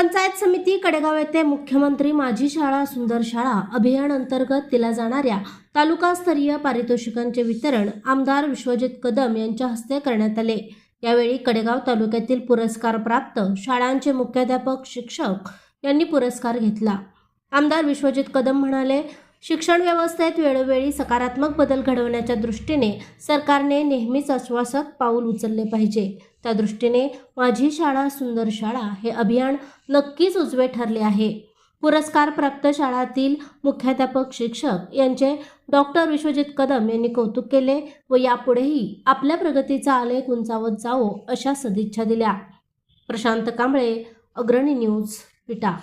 पंचायत समिती कडेगाव येथे मुख्यमंत्री माझी शाळा सुंदर शाळा अभियान अंतर्गत दिल्या जाणाऱ्या तालुकास्तरीय पारितोषिकांचे वितरण आमदार विश्वजित कदम यांच्या हस्ते करण्यात आले. यावेळी कडेगाव तालुक्यातील पुरस्कार प्राप्त शाळांचे मुख्याध्यापक शिक्षक यांनी पुरस्कार घेतला. आमदार विश्वजित कदम म्हणाले शिक्षण व्यवस्थेत वेळोवेळी सकारात्मक बदल घडवण्याच्या दृष्टीने सरकारने नेहमीच आश्वासक पाऊल उचलले पाहिजे. त्या दृष्टीने माझी शाळा सुंदर शाळा हे अभियान नक्कीच उजवे ठरले आहे. पुरस्कार प्राप्त शाळातील मुख्याध्यापक शिक्षक यांचे डॉक्टर विश्वजित कदम यांनी कौतुक केले व यापुढेही आपल्या प्रगतीचा आलेख उंचावत जावो अशा सदिच्छा दिल्या. प्रशांत कांबळे अग्रणी न्यूज विटा.